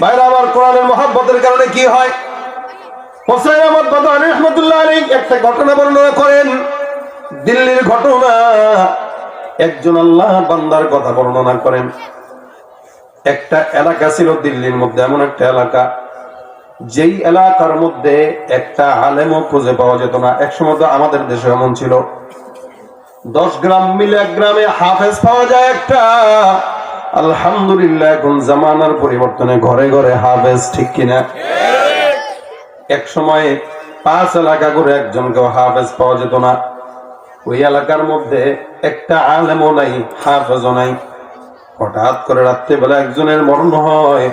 বাইরে আমার কোরআনের মহাব্বতের কারণে কি হয়? একটা ঘটনা বর্ণনা করেন। দিল্লির ঘটনা, একজন আল্লাহ বান্দার কথা বর্ণনা করেন। একটা এলাকা ছিল দিল্লির মধ্যে, এমন একটা এলাকা। যেই এলাকার মধ্যে একটা আলেমও খুঁজে পাওয়া যেত না। একসময় তো আমাদের দেশে এমন ছিল। দশ গ্রাম মিলে এক গ্রামে হাফেজ পাওয়া যায় একটা। আলহামদুলিল্লাহ, এখন জামানার পরিবর্তনে ঘরে ঘরে হাফেজ, ঠিক কিনা? এক সময় পাঁচ এলাকা করে একজনকেও হাফেজ পাওয়া যেত না। ওই এলাকার মধ্যে একটা আলেমও নাই, হাফেজও নাই। হঠাৎ করে রাত্রেবেলা একজনের মরণ হয়।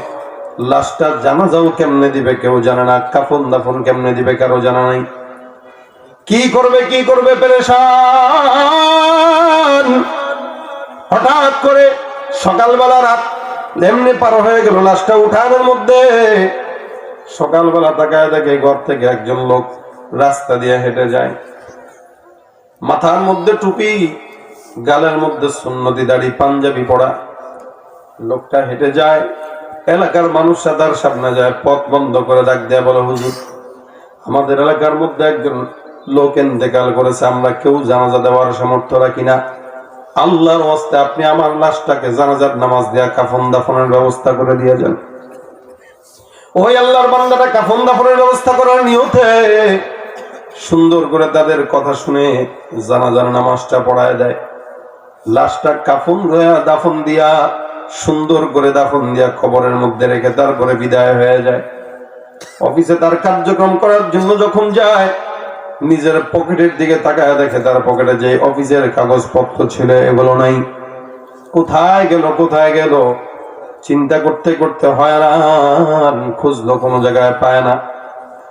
লাশটা জানাজাও কেমনে দিবে কেউ জানে না, কাফন দাফন কেমনে দিবে কারও জানা নাই। কি করবে কি করবে পেরেশান? হঠাৎ করে সকালবেলা রাত এমনি পার হয়ে গেল লাশটা উঠানোর মধ্যে। সকালবেলা তাকায় দেখে ঘর থেকে একজন লোক রাস্তা দিয়ে হেঁটে যায়। মাথার মধ্যে টুপি, গালের মধ্যে সুন্নতি দাড়ি, পাঞ্জাবি পড়া লোকটা হেঁটে যায়, এলাকার মানুষরা তার সামনে যায়, পথ বন্ধ করে ডাক দেয়া, বলে, হুজুর, আমাদের এলাকার মধ্যে একজন লোক ইন্তেকাল করেছে, আমরা কেউ জানাজা দেওয়ার সামর্থ্য রাখি না। আল্লাহর হস্তে আপনি আমার লাশটাকে জানাজার নামাজ দেয়া কাফন দাফনের ব্যবস্থা করে দিয়ে যান। ওই আল্লাহর বান্দাটা কাফন দাফনের ব্যবস্থা করার নিয়তে সুন্দর করে তাদের কথা শুনে জানাজার নামাজটা পড়ায় দেয়। লাশটা কাফন দাফন দিয়া, সুন্দর করে দাফন দিয়া খবরের মধ্যে রেখে তারপরে বিদায় হয়ে যায়। অফিসে তার কার্যক্রম করার জন্য যখন যায় নিজের পকেটের দিকে তাকায় দেখে তার পকেটে যে অফিসের কাগজপত্র ছিল, এগুলো নাই। কোথায় গেল কোথায় গেল? চিন্তা করতে করতে হয়রান, খুঁজলো কোনো জায়গায়, পায় না।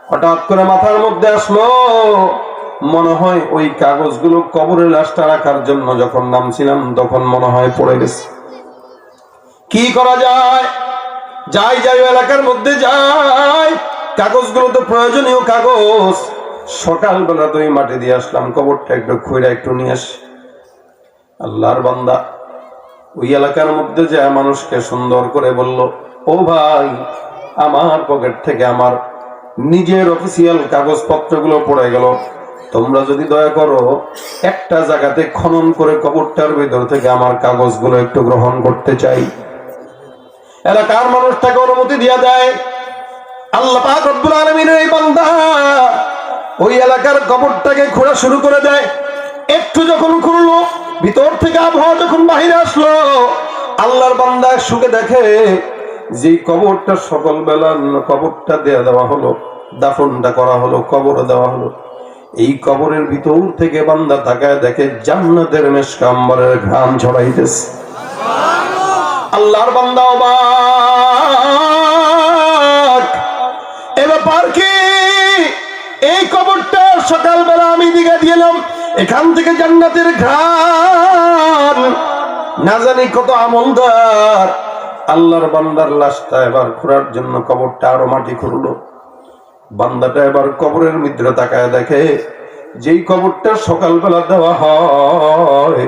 হঠাৎ করে মাথার মধ্যে আসলো, মনে হয় ওই কাগজগুলো কবরের লাশটা রাখার জন্য যখন নামছিলাম, তখন মনে হয় পড়ে গেছে। কি করা যায়? যাই যাই, এলাকার মধ্যে যাই। কাগজগুলো তো প্রয়োজনীয় কাগজ। সকালবেলা এই মাটি দিয়ে আসলাম, কবরটা একটু খুঁড়ে একটু নিয়ে আসি। আল্লাহর বান্দা ওই এলাকার মধ্যে যে মানুষকে সুন্দর করে বলল, ও ভাই, আমার পকেট থেকে আমার নিজের অফিসিয়াল কাগজপত্রগুলো পড়ে গেল। তোমরা যদি দয়া করো, একটা জায়গাতে খনন করে কবরটার ভিতর থেকে আমার কাগজগুলো একটু গ্রহণ করতে চাই। এলাকার মানুষটাকে অনুমতি দিয়া দেয়। আল্লাহ পাক এই বান্দা ওই এলাকার কবরটাকে খোঁড়া শুরু করে দেয়। একটু যখন খুললো ভিতর থেকে আবহাওয়া যখন বাহিরে আসলো, আল্লাহর বান্দা সুখে দেখে যে কবরটা সকালবেলা কবরটা দেয়া দেওয়া হলো, দাফনটা করা হলো, কবর দেওয়া হলো, এই কবরের ভিতর থেকে বান্দা তাকায় দেখে জান্নাতের মেশকাম্বরের ঘাম ছড়াইতেছে। আল্লাহর বান্দা অবাক। কবরটা সকালবেলা আমি দিলাম এখান থেকে জান্নাতের না জানি কত আমলদার। আল্লাহর বান্দার লাশটা এবার জন্য কবরটা আরও মাটি খুঁড়লো বান্দাটা এবার কবরের মিত্র তাকায় দেখে, যেই কবরটা সকালবেলা দেওয়া হয়,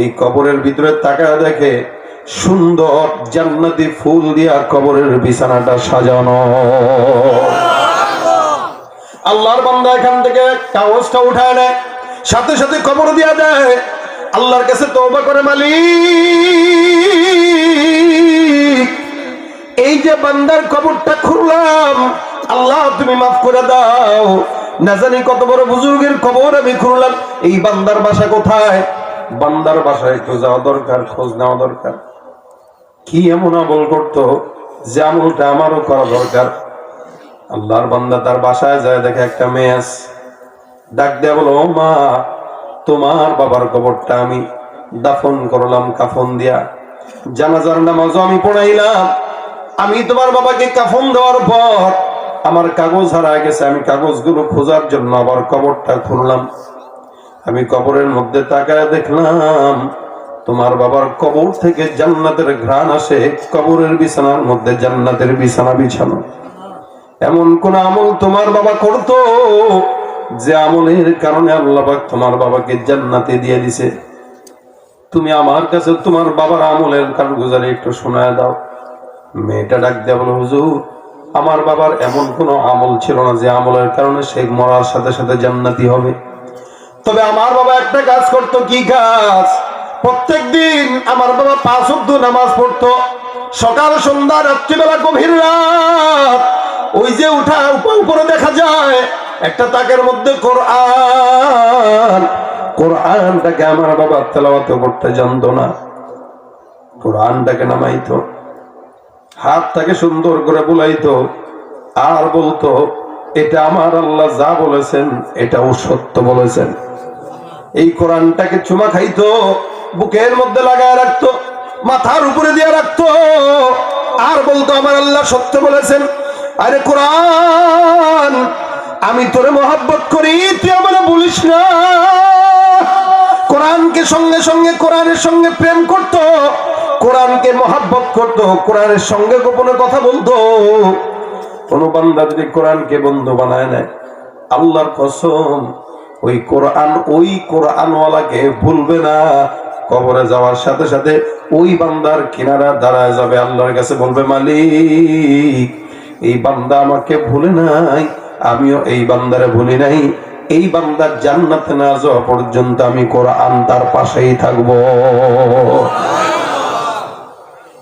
এই কবরের ভিতরে তাকায় দেখে সুন্দর জান্নাতি ফুল দিয়া কবরের বিছানাটা সাজানো। আল্লাহর বান্দা এখান থেকে কাগজটা উঠায় নেয়, সাথে সাথে কবর দিয়া দেয়, আল্লাহর কাছে তওবা করে মালিক। এই যে বান্দার কবরটা খুললাম, আল্লাহ তুমি মাফ করে দাও। না জানি কত বড় বুজুর্গের কবর আমি খুললাম, এই বান্দার বাসা কোথায়? বান্দার বাসায় একটু যাওয়া দরকার, খোঁজ নেওয়া দরকার। কি এমন আমল করতো যে আমলটা আমারও করা দরকার? আল্লাহর বান্দা তার বাসায় যায়, দেখে একটা মেয়ে আছে। ডাক দেয়া বলো, "ও মা, তোমার বাবার কবরটা আমি দাফন করলাম, কাফন দিয়া। জানাজার নামাজও আমি পড়াইলাম। আমি তোমার বাবাকে কাফন দেওয়ার পর আমার কাগজ হারায় গেছে। আমি কাগজগুলো খোঁজার জন্য আবার কবরটা খুললাম। আমি কবরের মধ্যে তাকায় দেখলাম, তোমার বাবার কবর থেকে জান্নাতের ঘ্রাণ আসে। কবরের বিছানার মধ্যে জান্নাতের বিছানা বিছানো। এমন কোন আমল তোমার বাবা করতো যে আমলের কারণে আল্লাহ তোমার বাবাকে জান্নাতে দিয়ে দিছে? তুমি আমার কাছে তোমার বাবার আমলের কারগুজারি একটু শোনায় দাও। মেয়েটা ডাক দেয়া বলে, হুজুর, আমার বাবার এমন কোনো আমল ছিল না যে আমলের কারণে সে মরার সাথে সাথে জান্নাতি হবে। তবে আমার বাবা একটা কাজ করতো, কি কাজ? প্রত্যেক দিন আমার বাবা পাঁচ অব্দ নামাজ পড়তো। সকাল, সন্ধ্যা, রাত্রিবেলা, গভীর রাত ওই যে উঠা উপ- উপরে দেখা যায়, একটা তাকের মধ্যে কোরআন। কোরআনটাকে আমার বাবা তেলাওয়াত করতে জানতো না। কোরআনটাকে নামাইতো, হাতটাকে সুন্দর করে বুলাইতো, আর বলতো, এটা আমার আল্লাহ যা বলেছেন এটাও সত্য বলেছেন। এই কোরআনটাকে চুমা খাইতো, বুকের মধ্যে লাগায় রাখতো, মাথার উপরে দিয়ে রাখতো, আর বলতো, আমার আল্লাহ সত্য বলেছেন। আরে কোরআন, আমি তোরে মহাব্বত করি, তুই আমার বলিস না। কোরআনকে সঙ্গে সঙ্গে, কোরআনের সঙ্গে প্রেম করত, কোরআনকে মহাব্বত করত, কোরআনের সঙ্গে গোপনে কথা বলতো। কোন বান্দা যদি কোরআনকে বন্ধু বানায় নেয়, আল্লাহর কসম, ওই কোরআন, ওই কোরআনওয়ালাকে ভুলবে না। কবরে যাওয়ার সাথে সাথে ওই বান্দার কিনারা দাঁড়ায় যাবে, আল্লাহর কাছে বলবে, মালিক এই বান্দা আমাকে ভুলে নাই, আমিও এই বান্দারে ভুলি নাই। এই বান্দার জান্নাতে না যাওয়া পর্যন্ত আমি কোরআন তার পাশেই থাকব।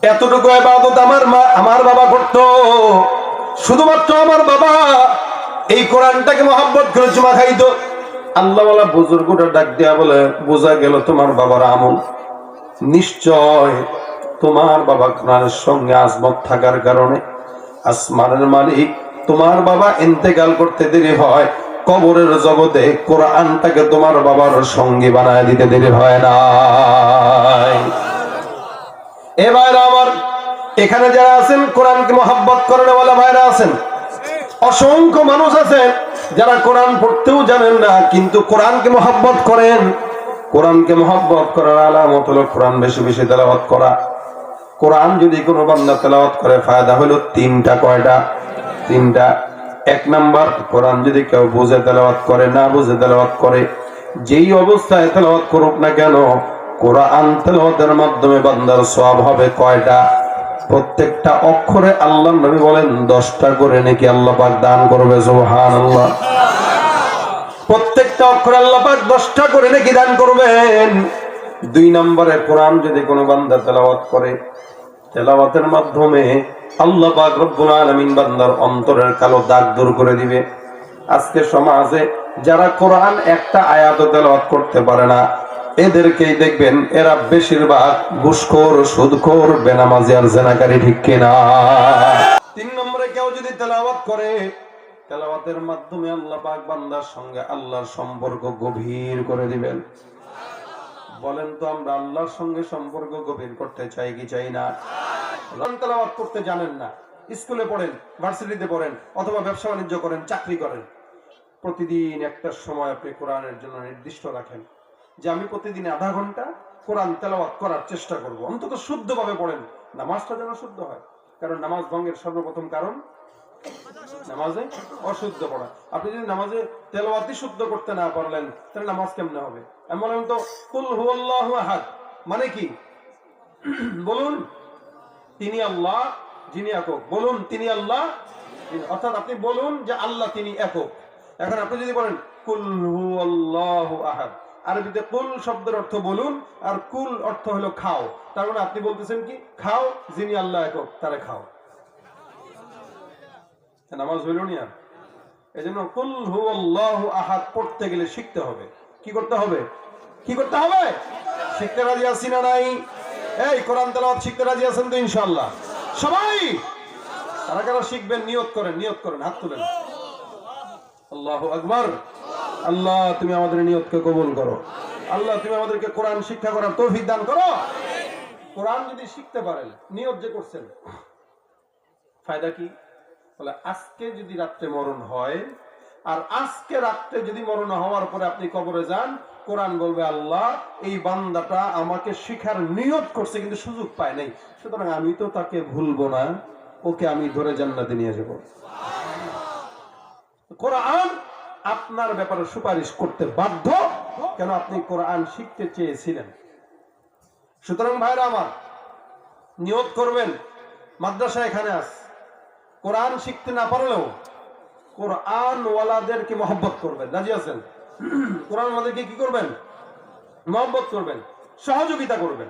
এতটুকু আবাদত আমার মা, আমার বাবা করত। শুধুমাত্র আমার বাবা এই কোরআনটাকে মহাব্বত করে চুমা খাইতো। আল্লাহ বলা বুজুর্গটা ডাক দেয়া বলে, বোঝা গেল তোমার বাবার আমল। নিশ্চয় তোমার বাবা কোরআনের সঙ্গে আজমত থাকার কারণে আসমানের মালিক, তোমার বাবা ইন্তেকাল করতে দেরি হয়। কবরের জগতে কোরআনটাকে তোমার বাবার সঙ্গী বানায় দিতে দেরি হয় না। এবার আমার, এখানে যারা আছেন, কোরআনকে মহাব্বত করেন বলে ভাইরা আছেন। অসংখ্য মানুষ আছেন যারা কোরআন পড়তেও জানেন না, কিন্তু কোরআনকে মহাব্বত করেন। কোরআনকে মহাব্বত করার আলামত হলো কোরআন বেশি বেশি তেলাওয়াত করা। কোরআন যদি কোনো বান্দা তেলাওয়াত করে, ফায়দা হলো তিনটা কয়টা? তিনটা। এক নাম্বার, কোরআন যদি কেউ বুঝে তেলাওয়াত করে, না বুঝে তেলাওয়াত করে, যেই অবস্থায় তেলাওয়াত করুক না কেন, কোরআন তেলাওয়াতের মাধ্যমে বান্দার সওয়াব হবে কয়টা? প্রত্যেকটা অক্ষরে আল্লাহ নবী বলেন, দশটা করে নাকি আল্লাহ পাক দান করবে, সুবহানাল্লাহ। প্রত্যেকটা অক্ষরে আল্লাহ পাক দশটা করে নাকি দান করবেন। দুই নম্বরে কোরআন যদি কোনো বান্দা তেলাওয়াত করে, তেলাওয়াতের মাধ্যমে আল্লাহ পাক রব্বুল আলামিন বান্দার অন্তরের কালো দাগ দূর করে দিবে। আজকে সমাজে যারা কোরআন একটা আয়াত তেলাওয়াত করতে পারে না, এদেরকেই দেখবেন এরা বেশিরভাগ ঘুষখোর, সুদখোর, বেনামাজি আর জেনাকারী ঠিক কিনা। তিন নম্বরে কেউ যদি তেলাওয়াত করে, তেলাওয়াতের মাধ্যমে আল্লাহ পাক বান্দার সঙ্গে আল্লাহর সম্পর্ক গভীর করে দিবেন। বলেন তো আমরা আল্লাহর সঙ্গে সম্পর্ক গভীর করতে চাই কি চাই না? তেলাওয়াত করতে জানেন না। স্কুলে পড়েন, ভার্সিটিতে পড়েন, অথবা ব্যবসা বাণিজ্য করেন, চাকরি করেন। প্রতিদিন একটা সময় আপনি কোরআনের জন্য নির্দিষ্ট রাখেন। যে আমি প্রতিদিন আধা ঘণ্টা কোরআন তেলাওয়াত করার চেষ্টা করব। অন্তত শুদ্ধভাবে পড়েন। নামাজটা যেন শুদ্ধ হয়। কারণ নামাজ ভঙ্গের সর্বপ্রথম কারণ? নামাজে অশুদ্ধ পড়া। আপনি যদি নামাজে তেলাওয়াতই শুদ্ধ করতে না পারলেন, তাহলে নামাজ কেমনে হবে? বললাম তো, কুল হুয়াল্লাহু আহাদ মানে কি? বলুন, তিনি আল্লাহ, যিনি একক বলুন, তিনি আল্লাহ অর্থাৎ আপনি বলুন যে আল্লাহ, তিনি একক। এখন আপনি যদি বলেন, কুল হুয়াল্লাহু আহাদ আরবিতে কুল শব্দের অর্থ বলুন, আর কুল অর্থ হলো খাও। তার মানে আপনি বলতেছেন কি? খাও, যিনি আল্লাহ একক, তারে খাও। নামাজ হইল নি? আর এই জন্য কুল আহাদ পড়তে গেলে শিখতে হবে। কি করতে হবে? কি করতে হবে? শিখতে রাজি আছি না নাই? এই কোরআন তেলাওয়াত শিখতে রাজি আছেন তো ইনশাআল্লাহ। সবাই! কারা কারা শিখবেন, নিয়ত করেন নিয়ত করেন, হাত তুলেন। আল্লাহু আকবার। আল্লাহ, তুমি আমাদের নিয়তকে কবুল করো। আল্লাহ, তুমি আমাদেরকে কোরআন শিক্ষা করার তৌফিক দান করো। কোরআন যদি শিখতে পারেন, নিয়ত যে করছেন, ফায়দা কি? বলে আজকে যদি রাত্রে মরণ হয়, আর আজকে রাত্রে যদি মরণ হওয়ার পরে আপনি কবরে যান, কোরআন বলবে, আল্লাহ, এই বান্দাটা আমাকে শিখার নিয়ত করছে, কিন্তু সুযোগ পায় নাই। সুতরাং আমি তো তাকে ভুলবো না, ওকে আমি ধরে জান্নাতে নিয়ে যাব। কোরআন আপনার ব্যাপারে সুপারিশ করতে বাধ্য, কেন আপনি কোরআন শিখতে চেয়েছিলেন? সুতরাং ভাইরা আমার, নিয়ত করবেন, মাদ্রাসা এখানে আস কোরআন শিখতে না পারলেও কোরআন ওয়ালাদেরকে মহব্বত করবেন। রাজি আছেন? কোরআন ওয়ালাদেরকে কি করবেন? মহব্বত করবেন, সহযোগিতা করবেন।